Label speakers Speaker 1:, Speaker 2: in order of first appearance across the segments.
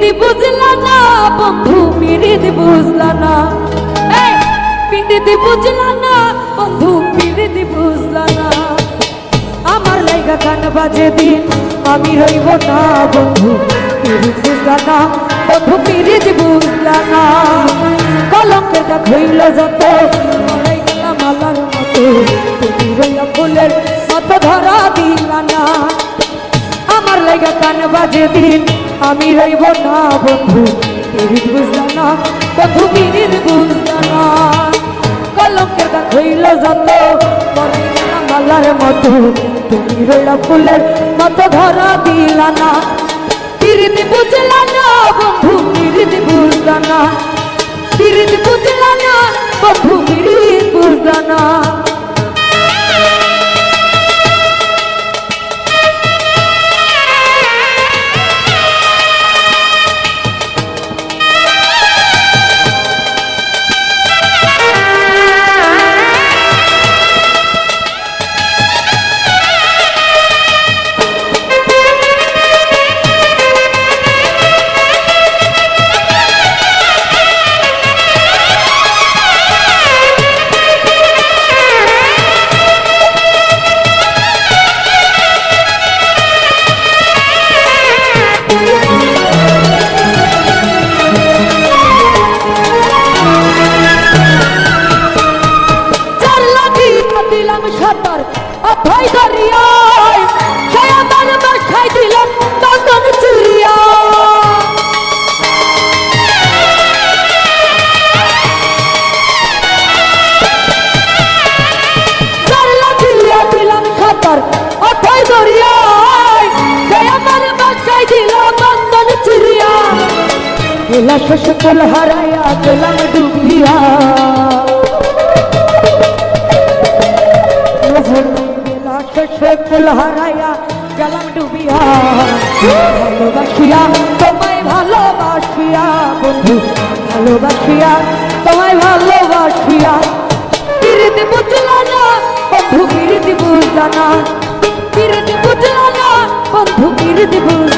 Speaker 1: পিরিতি বুঝলা না, বন্ধু পিরিতি বুঝলা না। পিরিতি বুঝলা না, বন্ধু পিরিতি বুঝলা না। আমার লাইগা গান বাজে দিন, আমি রইব না, বন্ধু পিরিত বুঝলা না। বন্ধু পিরিত বুঝলা না। কলঙ্কের দাগ হইল যত আলার মতো। তুমি রইলা ফুলের মতো ধরা দিলা না। লেগে কান বাজে দিন, আমি রইব না বন্ধু পিরিত বুঝলা না, বন্ধু পিরিত বুঝলা না। কলঙ্কের দাগ হইল যত আলার মতো, তুমি রইলা ফুলের মতো ধরা দিলা না পিরিত বুঝলা না বন্ধু পিরিত বুঝলা না। পিরিত বুঝলা না বন্ধু পিরিত বুঝলা এলা শেষ কল হারাইয়া গেলাম ডুবিয়া হারাইয়া ডুবিয়া। ভালোবাসিয়া, তোমায় ভালোবাসিয়া, বন্ধু, ভালোবাসিয়া, তোমায় ভালোবাসিয়া। পিরিতি বুঝলা না বন্ধু পিরিতি বুঝলা না পিরিতি বুঝলা না বন্ধু পিরিতি বুঝলা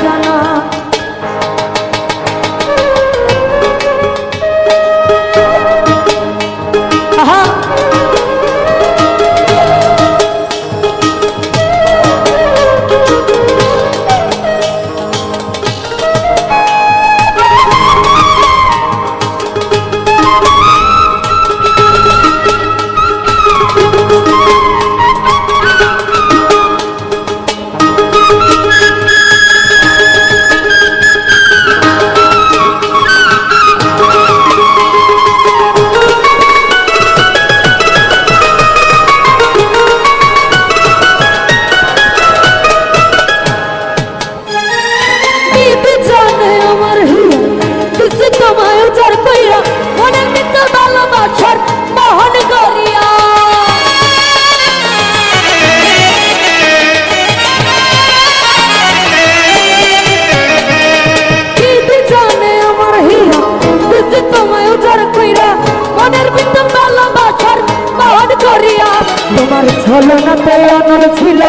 Speaker 1: তোমার ছলনাতে অনর ছিল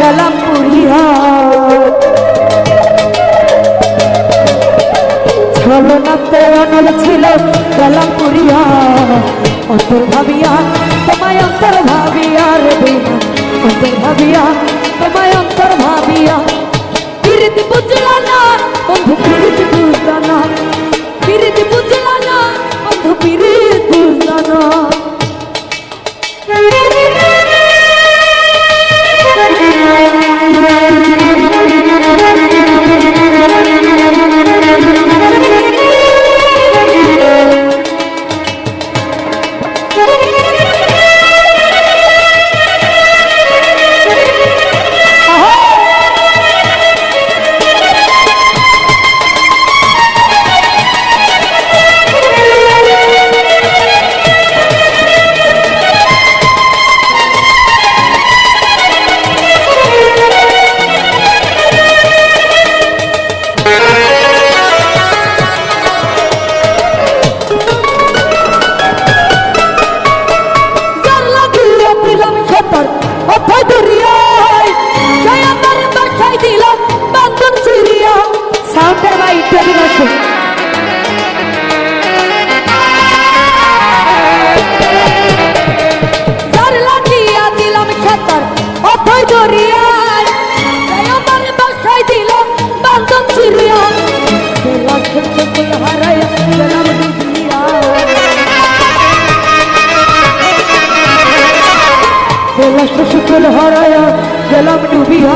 Speaker 1: গেলাম পুরিয়া ছলনাতে অনল ছিল গেলাম পুরিয়া অন্তর ভাবিয়া, তোমায় অন্তর ভাবিয়া রে বেমা অন্তর ভাবিয়া, তোমায় অন্তর ভাবিয়া। পিরিতি না, বন্ধু বেলা ছোট ফুল হারাইয়া গেলাম ডুবিয়া।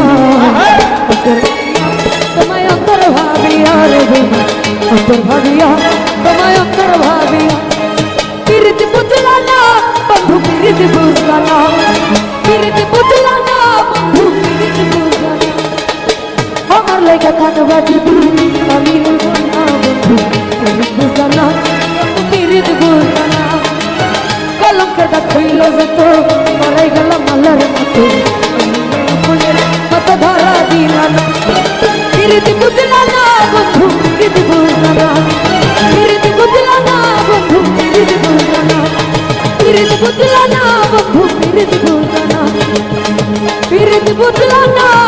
Speaker 1: তোমায় অন্তর ভাবিয়া রে বেমা অন্তর ভাবিয়া তোমায় অন্তর ভাবিয়া পিরিতি বুঝলা না বন্ধু পিরিতি বুঝলা না পিরিতি বুঝলা না বন্ধু পিরিতি বুঝলা না আমার লেখা কান বাজি বুঝলা না।